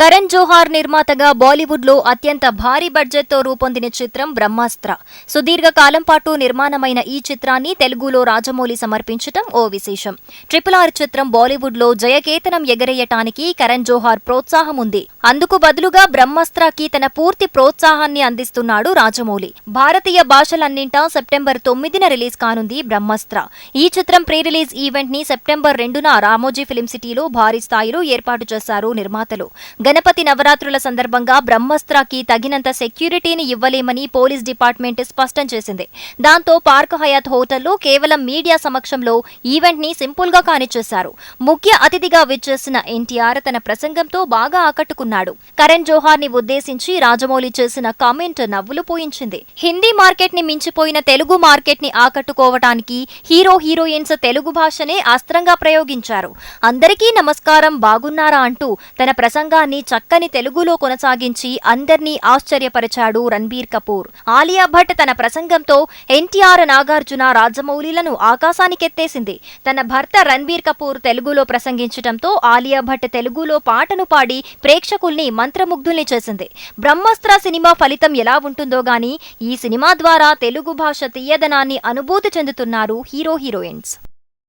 కరణ్ జోహార్ నిర్మాతగా బాలీవుడ్లో అత్యంత భారీ బడ్జెట్తో రూపొందిన చిత్రం బ్రహ్మాస్త్ర. సుదీర్ఘ కాలం పాటు నిర్మాణమైన ఈ చిత్రాన్ని తెలుగులో రాజమౌళి సమర్పించటం ఓ విశేషం. ట్రిపుల్ ఆర్ చిత్రం బాలీవుడ్లో జయకేతనం ఎగరేయటానికి కరణ్ జోహార్ ప్రోత్సాహం ఉంది. అందుకు బదులుగా బ్రహ్మాస్త్రకి తన పూర్తి ప్రోత్సాహాన్ని అందిస్తున్నాడు రాజమౌళి. భారతీయ భాషలన్నింటా సెప్టెంబర్ తొమ్మిదిన రిలీజ్ కానుంది బ్రహ్మాస్త్ర. ఈ చిత్రం ప్రీ రిలీజ్ ఈవెంట్ని సెప్టెంబర్ రెండున రామోజీ ఫిలిం సిటీలో భారీ స్థాయిలో ఏర్పాటు చేశారు నిర్మాతలు. గణపతి నవరాత్రుల సందర్భంగా బ్రహ్మస్త్రాకి తగినంత సెక్యూరిటీని ఇవ్వలేమని పోలీస్ డిపార్ట్మెంట్ స్పష్టం చేసింది. దాంతో పార్క్ హయాత్ హోటల్లో కేవలం మీడియా సమక్షంలో ఈవెంట్ని సింపుల్గా కానిచ్చేశారు. ముఖ్య అతిథిగా విచ్చేసిన ఎన్టీఆర్ తన ప్రసంగంతో బాగా ఆకట్టుకున్నాడు. కరణ్ జోహార్ని ఉద్దేశించి రాజమౌళి చేసిన కామెంట్ నవ్వులు పోయించింది. హిందీ మార్కెట్ని మించిపోయిన తెలుగు మార్కెట్ని ఆకట్టుకోవటానికి హీరో హీరోయిన్స్ తెలుగు భాషనే అస్త్రంగా ప్రయోగించారు. అందరికీ నమస్కారం బాగున్నారా అంటూ తన ప్రసంగాన్ని చక్కని తెలుగులో కొనసాగించి అందర్నీ ఆశ్చర్యపరిచాడు రణబీర్ కపూర్. ఆలియా భట్ తన ప్రసంగంతో ఎన్టీఆర్ నాగార్జున రాజమౌళిలను ఆకాశానికెత్తేసింది. తన భర్త రణబీర్ కపూర్ తెలుగులో ప్రసంగించటంతో ఆలియా భట్ తెలుగులో పాటను పాడి ప్రేక్షకుల్ని మంత్రముగ్ధుల్ని చేసింది. బ్రహ్మాస్త్ర సినిమా ఫలితం ఎలా ఉంటుందో గాని ఈ సినిమా ద్వారా తెలుగు భాష తీయదనాన్ని అనుభూతి చెందుతున్నారు హీరో హీరోయిన్స్.